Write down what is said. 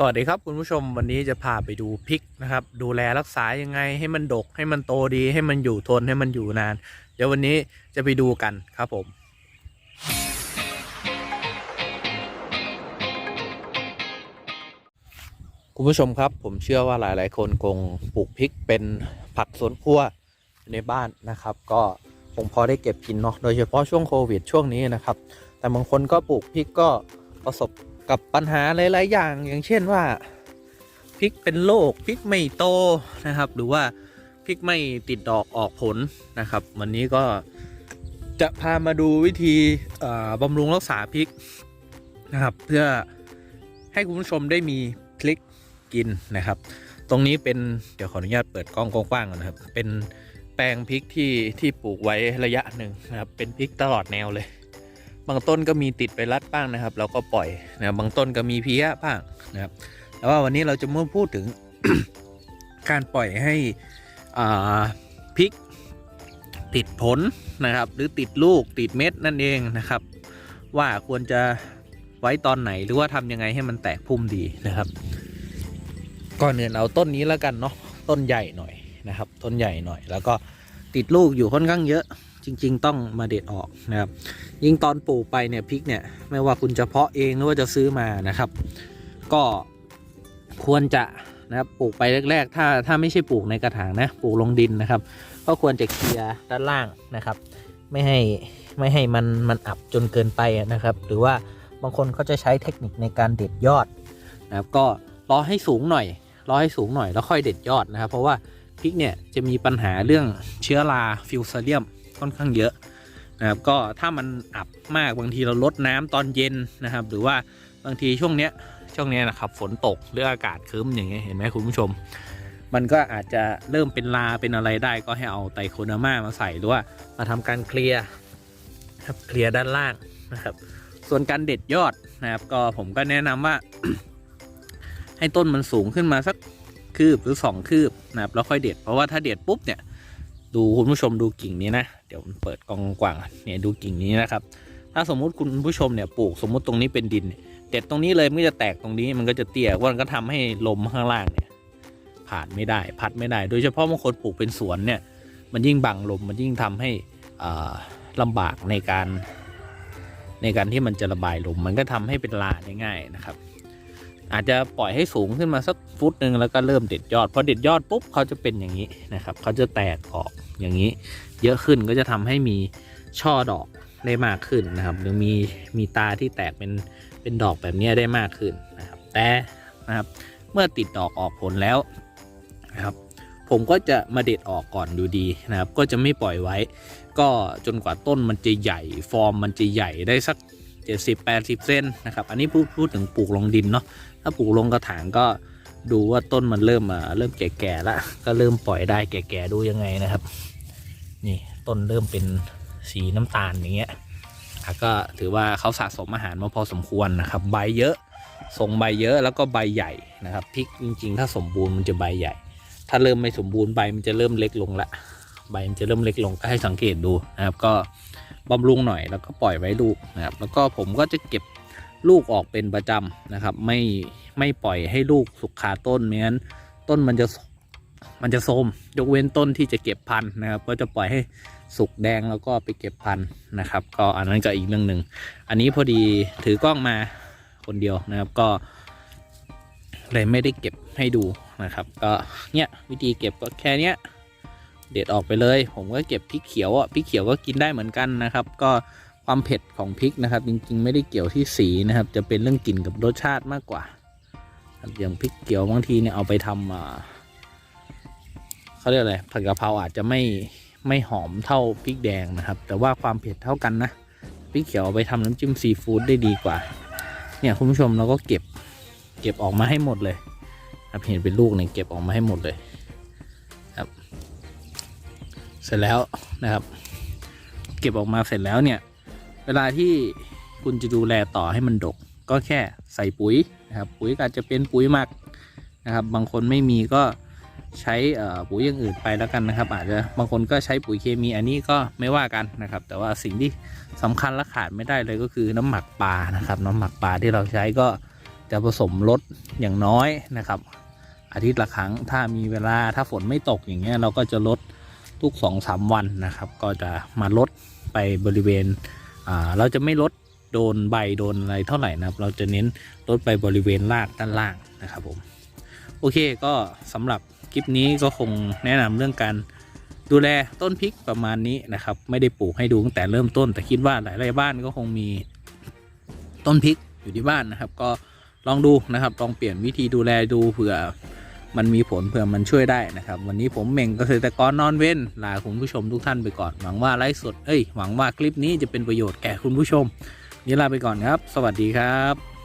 สวัสดีครับคุณผู้ชมวันนี้จะพาไปดูพริกนะครับ ดูแลรักษายังไงให้มันดก ให้มันโตดี ให้มันอยู่ทนให้มันอยู่นาน เดี๋ยววันนี้จะไปดูกันครับผมคุณผู้ชมครับ ผมเชื่อว่าหลาย ๆ คนคงปลูกพริกเป็นผักสวนครัวในบ้านนะครับ ก็คงพอได้เก็บกินเนาะโดยเฉพาะช่วงโควิดช่วงนี้นะครับ แต่บางคนก็ปลูกพริกก็ประสบ กับปัญหาหลาย ๆ อย่างอย่างเช่นว่าพริกเป็นโรคพริกไม่โตนะครับ หรือว่าพริกไม่ติดดอกออกผลนะครับ วันนี้ก็จะพามาดูวิธีบำรุงรักษาพริกนะครับ เพื่อให้คุณผู้ชมได้มีพริกกินนะครับ ตรงนี้เป็นเดี๋ยวขออนุญาตเปิดกล้องกว้างๆก่อนนะครับ เป็นแปลงพริกที่ที่ปลูกไว้ระยะหนึ่งนะครับ เป็นพริกตลอดแนวเลย บางต้นก็มีติดไปรัดบ้างนะครับ เราก็ปล่อยนะบบางต้นก็มีเพี้ยบ้างนะครับแต่ว่าวันนี้เราจะมาพูดถึงการปล่อยให้พริกติดผลนะครับ หรือติดลูกติดเม็ดนั่นเองนะครับ ว่าควรจะไว้ตอนไหนหรือว่าทำยังไงให้มันแตกพุ่มดีนะครับ ก่อนอื่นเอาต้นนี้แล้วกันเนาะต้นใหญ่หน่อยนะครับ ต้นใหญ่หน่อย แล้วก็ติดลูกอยู่ค่อนข้างเยอะ จริง ๆ ต้องมาเด็ดออกนะครับยิ่งตอนปลูกไปเนี่ยพริกเนี่ยไม่ว่าคุณจะเพาะเองหรือว่าจะซื้อมานะครับ ก็ควรจะนะครับปลูกไปแรก ๆ ถ้าถ้าไม่ใช่ปลูกในกระถางนะปลูกลงดินนะครับ ก็ควรจะเคลียร์ด้านล่างนะครับ ไม่ให้ไม่ให้มันมันอับจนเกินไปนะครับ หรือว่าบางคนเขาจะใช้เทคนิคในการเด็ดยอดนะครับก็รอให้สูงหน่อยรอให้สูงหน่อยแล้วค่อยเด็ดยอดนะครับ เพราะว่าพริกเนี่ยจะมีปัญหาเรื่องเชื้อราฟิวซาเลียม ค่อนข้างเยอะนะครับก็ถ้ามันอับมากบางทีเราลดน้ำตอนเย็นนะครับ หรือว่าบางทีช่วงเนี้ยช่วงเนี้ยนะครับฝนตกหรืออากาศครึ้มอย่างเงี้ยเห็นไหมคุณผู้ชม มันก็อาจจะเริ่มเป็นลาเป็นอะไรได้ก็ให้เอาไตรโคเดอร์มามาใส่หรือว่ามาทำการเคลียร์ครับเคลียร์ด้านล่างนะครับ ส่วนการเด็ดยอดนะครับ ก็ผมก็แนะนำว่า ให้ต้นมันสูงขึ้นมาสักคืบหรือสองคืบนะครับแล้วค่อยเด็ดเพราะว่าถ้าเด็ดปุ๊บเนี่ย ดูคุณผู้ชมดูกิ่งนี้นะ เดี๋ยวเปิดกล้องกว้างเนี่ยดูกิ่งนี้นะครับ ถ้าสมมุติคุณผู้ชมเนี่ยปลูกสมมุติตรงนี้เป็นดิน เด็ดตรงนี้เลยมันก็จะแตกตรงนี้มันก็จะเตี้ยว่ามันก็ทำให้ลมข้างล่างเนี่ยผ่านไม่ได้พัดไม่ได้ โดยเฉพาะบางคนปลูกเป็นสวนเนี่ยมันยิ่งบังลมมันยิ่งทำให้อ่าลำบากในการ ในการที่มันจะระบายลมมันก็ทำให้เป็นลาได้ง่ายนะครับ อาจจะปล่อยให้สูงขึ้นมาสักฟุตหนึ่งแล้วก็เริ่มเด็ดยอดพอเด็ดยอดปุ๊บเขาจะเป็นอย่างนี้นะครับเขาจะแตกออกอย่างนี้ เยอะขึ้นก็จะทำให้มีช่อดอกได้มากขึ้นนะครับ หรือมีมีตาที่แตกเป็นเป็นดอกแบบนี้ได้มากขึ้นนะครับ แต่นะครับเมื่อติดดอกออกผลแล้วนะครับ ผมก็จะมาเด็ดออกก่อนดูดีนะครับ ก็จะไม่ปล่อยไว้ ก็จนกว่าต้นมันจะใหญ่ฟอร์มมันจะใหญ่ได้สัก 70-80เซนนะครับ อันนี้พูดพูดถึงปลูกลงดินเนาะ ถ้าปลูกลงกระถางก็ดูว่าต้นมันเริ่มอ่าเริ่มแก่ๆแล้วก็เริ่มปล่อยได้แก่ๆดูยังไงนะครับ นี่ต้นเริ่มเป็นสีน้ำตาลอย่างเงี้ยก็ถือว่าเขาสะสมอาหารมาพอสมควรนะครับ ใบเยอะทรงใบเยอะแล้วก็ใบใหญ่นะครับพริกจริงๆ ถ้าสมบูรณ์มันจะใบใหญ่ ถ้าเริ่มไม่สมบูรณ์ใบมันจะเริ่มเล็กลงละใบมันจะเริ่มเล็กลงก็ให้สังเกตดูนะครับ ก็บำรุงหน่อยแล้วก็ปล่อยไว้ลูกนะครับ แล้วก็ผมก็จะเก็บ ลูกออกเป็นประจำนะครับ ไม่ไม่ปล่อยให้ลูกสุกคาต้นไม่งั้นต้นมันจะมันจะโทมยกเว้นต้นที่จะเก็บพันธุ์นะครับ ก็จะปล่อยให้สุกแดงแล้วก็ไปเก็บพันธุ์นะครับ ก็อันนั้นก็อีกเรื่องหนึ่งอันนี้พอดีถือกล้องมาคนเดียวนะครับก็เลยไม่ได้เก็บให้ดูนะครับ ก็เนี่ยวิธีเก็บก็แค่เนี้ยเด็ดออกไปเลย ผมก็เก็บพริกเขียวอะพริกเขียวก็กินได้เหมือนกันนะครับ ก็ ความเผ็ดของพริกนะครับ จริง ๆ ไม่ได้เกี่ยวที่สีนะครับ จะเป็นเรื่องกลิ่นกับรสชาติมากกว่าอย่างพริกเขียวบางทีเนี่ยเอาไปทำเขาเรียกอะไรผัดกะเพราอาจจะไม่ไม่หอมเท่าพริกแดงนะครับ แต่ว่าความเผ็ดเท่ากันนะพริกเขียวเอาไปทำน้ำจิ้มซีฟู้ดได้ดีกว่า เนี่ยคุณผู้ชมเราก็เก็บเก็บออกมาให้หมดเลยครับเห็นเป็นลูกเนี่ยเก็บออกมาให้หมดเลยเสร็จแล้วนะครับ เก็บออกมาเสร็จแล้วเนี่ย เวลาที่คุณจะดูแลต่อให้มันดก ก็แค่ใส่ปุ๋ยนะครับ ปุ๋ยอาจจะเป็นปุ๋ยหมักนะครับ บางคนไม่มีก็ใช้ปุ๋ยอย่างอื่นไปแล้วกันนะครับ อาจจะบางคนก็ใช้ปุ๋ยเคมีอันนี้ก็ไม่ว่ากันนะครับ แต่ว่าสิ่งที่สำคัญและขาดไม่ได้เลยก็คือน้ำหมักปลานะครับ น้ำหมักปลาที่เราใช้ก็จะผสมลดอย่างน้อยนะครับ อาทิตย์ละครั้งถ้ามีเวลาถ้าฝนไม่ตกอย่างเงี้ยเราก็จะลดทุก2อสามวันนะครับ ก็จะมาลดไปบริเวณ เราจะไม่ลดโดนใบโดนอะไรเท่าไหร่นะครับ เราจะเน้นลดไปบริเวณรากด้านล่างนะครับผมโอเคก็สำหรับคลิปนี้ก็คงแนะนำเรื่องการดูแลต้นพริกประมาณนี้นะครับ ไม่ได้ปลูกให้ดูตั้งแต่เริ่มต้น แต่คิดว่าหลายๆบ้านก็คงมีต้นพริกอยู่ที่บ้านนะครับ ก็ลองดูนะครับลองเปลี่ยนวิธีดูแลดูเผื่อ มันมีผลเผื่อมันช่วยได้นะครับ วันนี้ผมเม่งเกษตรกรนอนเว้นลาคุณผู้ชมทุกท่านไปก่อน หวังว่าไลฟ์สดเอ้ยหวังว่าคลิปนี้จะเป็นประโยชน์แก่คุณผู้ชมนี่ลาไปก่อนครับ สวัสดีครับ